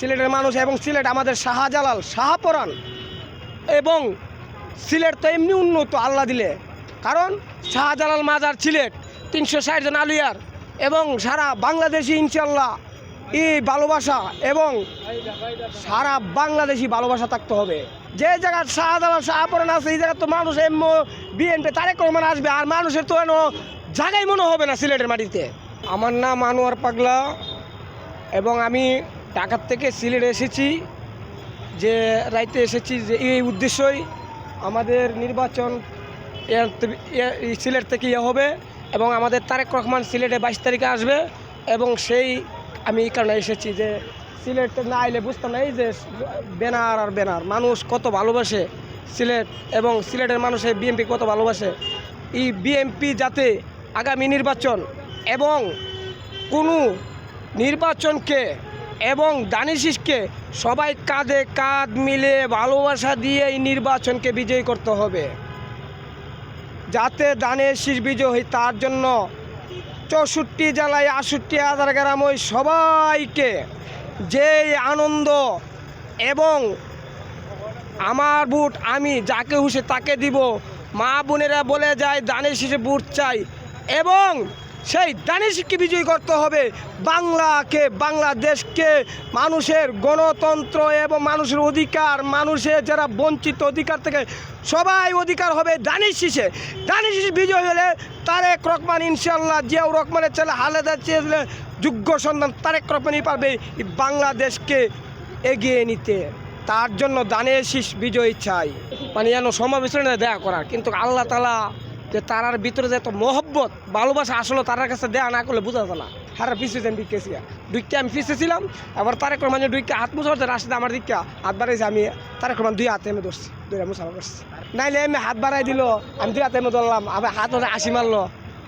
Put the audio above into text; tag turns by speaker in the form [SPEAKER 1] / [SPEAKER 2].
[SPEAKER 1] সিলেটের মানুষ এবং সিলেট আমাদের শাহজালাল শাহপরান এবং সিলেট তো এমনি উন্নত, আল্লাহ দিলে। কারণ শাহজালাল মাজার সিলেট, তিনশো ষাট জন আলিয়ার। এবং সারা বাংলাদেশি ইনশাল্লাহ এই ভালোবাসা এবং সারা বাংলাদেশি ভালোবাসা থাকতে হবে। যে জায়গায় শাহজালাল শাহপরান আছে, এই জায়গায় তো মানুষ এম বিএনপি তারেক রহমান আসবে, আর মানুষের তো এনো জায়গায় মনে হবে না সিলেটের মাটিতে। আমার নাম আনোয়ার পাগলা এবং আমি ঢাকার থেকে সিলেট এসেছি, যে রাইতে এসেছি যে এই উদ্দেশ্যই আমাদের নির্বাচন সিলেট থেকে ইয়ে হবে এবং আমাদের তারেক রহমান সিলেটে বাইশ তারিখে আসবে এবং সেই আমি এই কারণে এসেছি যে সিলেট না আইলে বুঝতে না, এই যে ব্যানার আর ব্যানার, মানুষ কত ভালোবাসে সিলেট এবং সিলেটের মানুষের বিএমপি কত ভালোবাসে। এই বিএমপি যাতে আগামী নির্বাচন এবং কোনো নির্বাচনকে এবং দানিশিসকে সবাই কাঁধে কাঁধ মিলে ভালোবাসা দিয়ে এই নির্বাচনকে বিজয়ী করতে হবে। যাতে দানের শীষ বিজয়, তার জন্য চৌষট্টি জেলায় আষট্টি হাজার গ্রাম ওই সবাইকে যে আনন্দ এবং আমার বুট আমি যাকে হুসে তাকে দিব, মা বোনেরা বলে যায় দানের বুট চাই এবং সেই দানিশকে বিজয়ী করতে হবে। বাংলাকে, বাংলাদেশকে মানুষের গণতন্ত্র এবং মানুষের অধিকার, মানুষের যারা বঞ্চিত অধিকার থেকে সবাই অধিকার হবে দানিশ শীষে। দানিশ বিজয় হলে তারেক রহমান ইনশাল্লাহ জিয়াউর রহমানের ছেলে হালেদা ছেলে যোগ্য সন্তান তারেক রহমানই পারবে বাংলাদেশকে এগিয়ে নিতে। তার জন্য দানের শীষ বিজয়ী চাই। মানে যেন সমাবেশ দেয়া করার। কিন্তু আল্লাহ তালা যে তারার ভিতরে যে এত মহব্বত, ভালোবাসা আসলে তারার কাছে দেয়া না করলে বোঝা যায় না। হারা পিছিয়ে যান ডিকেছি ডুইকে আমি পিছিয়ে ছিলাম আবার তারেক মানে ডুইকে হাত মুছা করতে রাস্তা আমার দিকে হাত বাড়াইছে, আমি তারেক রহমান দুই হাতে আমি ধরছি দুই মুছা করছি। নাইলে আমি হাত বাড়াই দিল, আমি দুই হাতে আমি ধরলাম আমি হাত ধরে আসি মারলো।